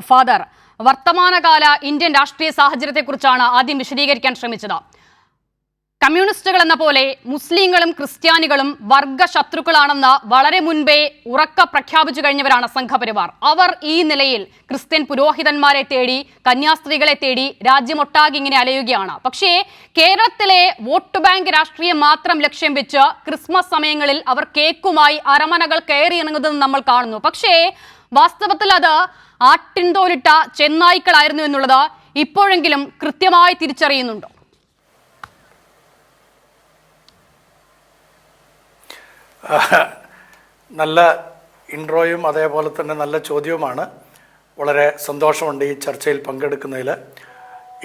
Father. വർത്തമാനകാല Indian രാഷ്ട്രീയ സാഹചര്യത്തെക്കുറിച്ചാണ് ആദ്യം വിശദീകരിക്കാൻ ശ്രമിച്ചത്. കമ്മ്യൂണിസ്റ്റുകൾ എന്ന പോലെ മുസ്ലിങ്ങളും ക്രിസ്ത്യാനികളും വർഗ ശത്രുക്കളാണെന്ന് വളരെ മുൻപേ ഉറക്ക പ്രഖ്യാപിച്ചു കഴിഞ്ഞവരാണ് സംഘപരിവാർ. അവർ ഈ നിലയിൽ ക്രിസ്ത്യൻ പുരോഹിതന്മാരെ തേടി കന്യാസ്ത്രീകളെ തേടി രാജ്യമൊട്ടാകെ ഇങ്ങനെ അലയുകയാണ്. പക്ഷേ കേരളത്തിലെ വോട്ട് ബാങ്ക് രാഷ്ട്രീയം മാത്രം ലക്ഷ്യം വെച്ച് ക്രിസ്മസ് സമയങ്ങളിൽ അവർ കേക്കുമായി അരമനകൾ കയറി ഇറങ്ങുന്നത് നമ്മൾ കാണുന്നു. പക്ഷേ വാസ്തവത്തിൽ അത് ആട്ടിൻതോലിട്ട ചെന്നായ്ക്കളായിരുന്നു എന്നുള്ളത് ഇപ്പോഴെങ്കിലും കൃത്യമായി തിരിച്ചറിയുന്നുണ്ടോ. നല്ല ഇൻട്രോയും അതേപോലെ തന്നെ നല്ല ചോദ്യവുമാണ്. വളരെ സന്തോഷമുണ്ട് ഈ ചർച്ചയിൽ പങ്കെടുക്കുന്നതിൽ.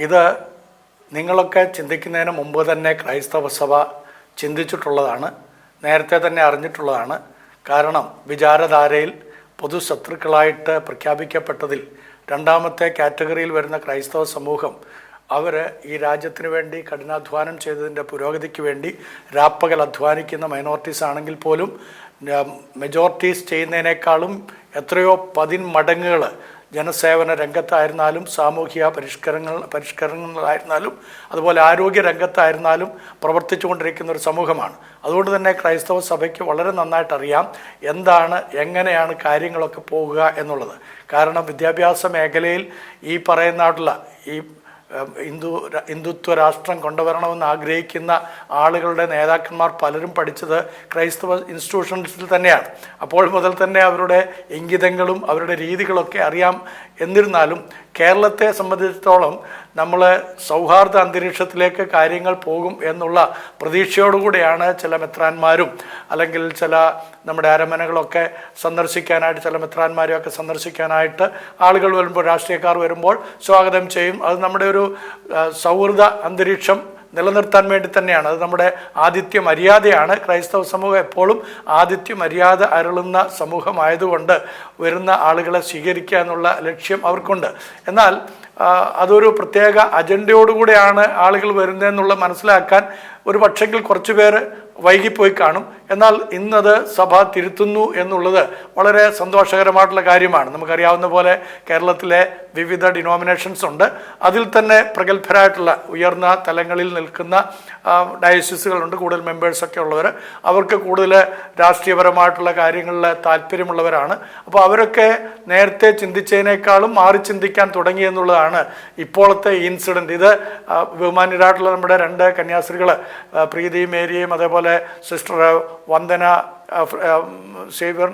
ഇത് നിങ്ങളൊക്കെ ചിന്തിക്കുന്നതിന് മുമ്പ് തന്നെ ക്രൈസ്തവ സഭ ചിന്തിച്ചിട്ടുള്ളതാണ് നേരത്തെ തന്നെ അറിഞ്ഞിട്ടുള്ളതാണ്. കാരണം വിചാരധാരയിൽ പൊതുശത്രുക്കളായിട്ട് പ്രഖ്യാപിക്കപ്പെട്ടതിൽ രണ്ടാമത്തെ കാറ്റഗറിയിൽ വരുന്ന ക്രൈസ്തവ സമൂഹം അവർ ഈ രാജ്യത്തിന് വേണ്ടി കഠിനാധ്വാനം ചെയ്തതിന്റെ പുരോഗതിക്ക് വേണ്ടി രാപ്പകൽ അധ്വാനിക്കുന്ന മൈനോറിറ്റീസ് ആണെങ്കിൽ പോലും മെജോറിറ്റീസ് ചെയ്യുന്നതിനേക്കാളും എത്രയോ പതിന്മടങ്ങുകൾ ജനസേവന രംഗത്തായിരുന്നാലും സാമൂഹിക പരിഷ്കരണങ്ങൾ പരിഷ്കരണങ്ങളായിരുന്നാലും അതുപോലെ ആരോഗ്യ രംഗത്തായിരുന്നാലും പ്രവർത്തിച്ചുകൊണ്ടിരിക്കുന്ന ഒരു സമൂഹമാണ്. അതുകൊണ്ട് തന്നെ ക്രൈസ്തവ സഭയ്ക്ക് വളരെ നന്നായിട്ട് അറിയാം എന്താണ് എങ്ങനെയാണ് കാര്യങ്ങളൊക്കെ പോകുക എന്നുള്ളത്. കാരണം വിദ്യാഭ്യാസ മേഖലയിൽ ഈ പറയുന്നതായിട്ടുള്ള ഈ ഹിന്ദു ഹിന്ദുത്വ രാഷ്ട്രം കൊണ്ടുവരണമെന്ന് ആഗ്രഹിക്കുന്ന ആളുകളുടെ നേതാക്കന്മാർ പലരും പഠിച്ചത് ക്രൈസ്തവ ഇൻസ്റ്റിറ്റ്യൂഷൻസിൽ തന്നെയാണ്. അപ്പോൾ മുതൽ തന്നെ അവരുടെ ഇംഗിതങ്ങളും അവരുടെ രീതികളൊക്കെ അറിയാം. എന്നിരുന്നാലും കേരളത്തെ സംബന്ധിച്ചിടത്തോളം നമ്മൾ സൗഹാർദ്ദ അന്തരീക്ഷത്തിലേക്ക് കാര്യങ്ങൾ പോകും എന്നുള്ള പ്രതീക്ഷയോടുകൂടിയാണ് ചില മെത്രാന്മാരും അല്ലെങ്കിൽ ചില നമ്മുടെ അരമനകളൊക്കെ സന്ദർശിക്കാനായിട്ട് ചില മെത്രാന്മാരെയും ഒക്കെ സന്ദർശിക്കാനായിട്ട് ആളുകൾ വരുമ്പോൾ രാഷ്ട്രീയക്കാർ വരുമ്പോൾ സ്വാഗതം ചെയ്യും. അത് നമ്മുടെ ഒരു സൗഹൃദ അന്തരീക്ഷം നിലനിർത്താൻ വേണ്ടി തന്നെയാണ്. അത് നമ്മുടെ ആദിത്യ മര്യാദയാണ്. ക്രൈസ്തവ സമൂഹം എപ്പോഴും ആദിത്യ മര്യാദ അരുളുന്ന സമൂഹമായതുകൊണ്ട് വരുന്ന ആളുകളെ സ്വീകരിക്കുക എന്നുള്ള ലക്ഷ്യം അവർക്കുണ്ട്. എന്നാൽ അതൊരു പ്രത്യേക അജണ്ടയോടുകൂടെയാണ് ആളുകൾ വരുന്നതെന്നുള്ള മനസ്സിലാക്കാൻ ഒരു പക്ഷെങ്കിൽ കുറച്ചു പേര് വൈകിപ്പോയി കാണും. എന്നാൽ ഇന്നത് സഭ തിരുത്തുന്നു എന്നുള്ളത് വളരെ സന്തോഷകരമായിട്ടുള്ള കാര്യമാണ്. നമുക്കറിയാവുന്ന പോലെ കേരളത്തിലെ വിവിധ ഡിനോമിനേഷൻസ് ഉണ്ട്. അതിൽ തന്നെ പ്രഗത്ഭരായിട്ടുള്ള ഉയർന്ന തലങ്ങളിൽ നിൽക്കുന്ന ഡയസിസുകളുണ്ട് കൂടുതൽ മെമ്പേഴ്സൊക്കെ ഉള്ളവർ അവർക്ക് കൂടുതൽ രാഷ്ട്രീയപരമായിട്ടുള്ള കാര്യങ്ങളിൽ താല്പര്യമുള്ളവരാണ്. അപ്പോൾ അവരൊക്കെ നേരത്തെ ചിന്തിച്ചതിനേക്കാളും മാറി ചിന്തിക്കാൻ തുടങ്ങി എന്നുള്ളതാണ് ഇപ്പോഴത്തെ ഇൻസിഡന്റ് ഇത് ബഹുമാന്യരായിട്ടുള്ള നമ്മുടെ രണ്ട് കന്യാസ്ത്രീകൾ പ്രീതി മേരിയും അതേപോലെ സിസ്റ്റർ വന്ദന സേവ്യർ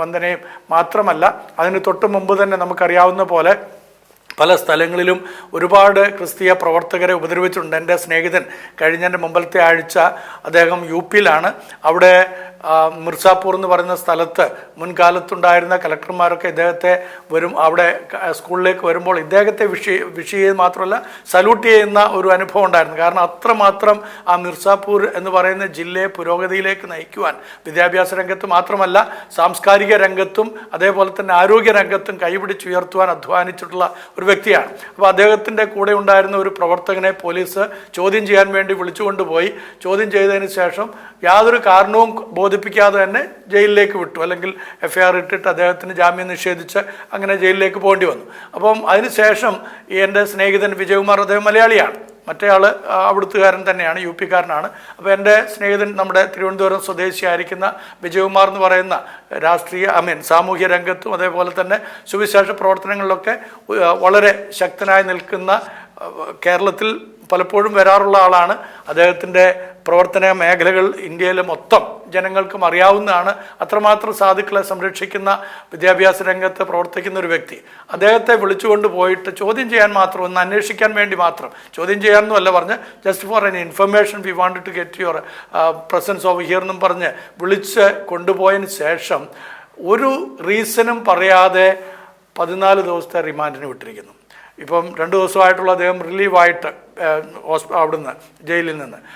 വന്ദനയും മാത്രമല്ല അതിന് തൊട്ട് മുമ്പ് തന്നെ നമുക്കറിയാവുന്ന പോലെ പല സ്ഥലങ്ങളിലും ഒരുപാട് ക്രിസ്തീയ പ്രവർത്തകരെ ഉപദ്രവിച്ചിട്ടുണ്ട്. എന്റെ സ്നേഹിതൻ കഴിഞ്ഞ മുമ്പത്തെ ആഴ്ച അദ്ദേഹം യു പിയിലാണ്. അവിടെ മിർസാപൂർ എന്ന് പറയുന്ന സ്ഥലത്ത് മുൻകാലത്തുണ്ടായിരുന്ന കലക്ടർമാരൊക്കെ ഇദ്ദേഹത്തെ വരും അവിടെ സ്കൂളിലേക്ക് വരുമ്പോൾ ഇദ്ദേഹത്തെ വിഷയ ചെയ്ത് മാത്രമല്ല സല്യൂട്ട് ചെയ്യുന്ന ഒരു അനുഭവം ഉണ്ടായിരുന്നു. കാരണം അത്രമാത്രം ആ മിർസാപൂർ എന്ന് പറയുന്ന ജില്ലയെ പുരോഗതിയിലേക്ക് നയിക്കുവാൻ വിദ്യാഭ്യാസ രംഗത്ത് മാത്രമല്ല സാംസ്കാരിക രംഗത്തും അതേപോലെ തന്നെ ആരോഗ്യ രംഗത്തും കൈപിടിച്ചുയർത്തുവാൻ അധ്വാനിച്ചിട്ടുള്ള ഒരു വ്യക്തിയാണ്. അപ്പോൾ അദ്ദേഹത്തിന്റെ കൂടെ ഉണ്ടായിരുന്ന ഒരു പ്രവർത്തകനെ പോലീസ് ചോദ്യം ചെയ്യാൻ വേണ്ടി വിളിച്ചുകൊണ്ടുപോയി. ചോദ്യം ചെയ്തതിന് ശേഷം യാതൊരു കാരണവും ബോധിപ്പിക്കാതെ തന്നെ ജയിലിലേക്ക് വിട്ടു. അല്ലെങ്കിൽ എഫ് ഐ ആർ ഇട്ടിട്ട് അദ്ദേഹത്തിന് ജാമ്യം നിഷേധിച്ച് അങ്ങനെ ജയിലിലേക്ക് പോകേണ്ടി വന്നു. അപ്പം അതിനുശേഷം എന്റെ സ്നേഹിതൻ വിജയകുമാർ അദ്ദേഹം മലയാളിയാണ്. മറ്റേയാൾ അവിടുത്തുകാരൻ തന്നെയാണ് യു പിക്കാരനാണ്. അപ്പോൾ എന്റെ സ്നേഹിതൻ നമ്മുടെ തിരുവനന്തപുരം സ്വദേശിയായിരിക്കുന്ന വിജയകുമാർ എന്ന് പറയുന്ന രാഷ്ട്രീയ ഐ മീൻ സാമൂഹ്യ രംഗത്തും അതേപോലെ തന്നെ സുവിശേഷ പ്രവർത്തനങ്ങളിലൊക്കെ വളരെ ശക്തനായി നിൽക്കുന്ന കേരളത്തിൽ പലപ്പോഴും വരാറുള്ള ആളാണ്. അദ്ദേഹത്തിന്റെ പ്രവർത്തന മേഖലകൾ ഇന്ത്യയിലെ മൊത്തം ജനങ്ങൾക്കും അറിയാവുന്നതാണ്. അത്രമാത്രം സാധുക്കളെ സംരക്ഷിക്കുന്ന വിദ്യാഭ്യാസ രംഗത്ത് പ്രവർത്തിക്കുന്ന ഒരു വ്യക്തി. അദ്ദേഹത്തെ വിളിച്ചുകൊണ്ട് പോയിട്ട് ചോദ്യം ചെയ്യാൻ മാത്രം ഒന്ന് അന്വേഷിക്കാൻ വേണ്ടി മാത്രം. ചോദ്യം ചെയ്യാമെന്നല്ല പറഞ്ഞ് just for an information we want to get your presence of here എന്നും പറഞ്ഞ് വിളിച്ച് കൊണ്ടുപോയതിന് ശേഷം ഒരു റീസണും പറയാതെ പതിനാല് ദിവസത്തെ റിമാൻഡിന് വിട്ടിരിക്കുന്നു. ഇപ്പം രണ്ട് ദിവസമായിട്ടുള്ള അദ്ദേഹം റിലീവായിട്ട് അവിടുന്ന് ജയിലിൽ നിന്ന്.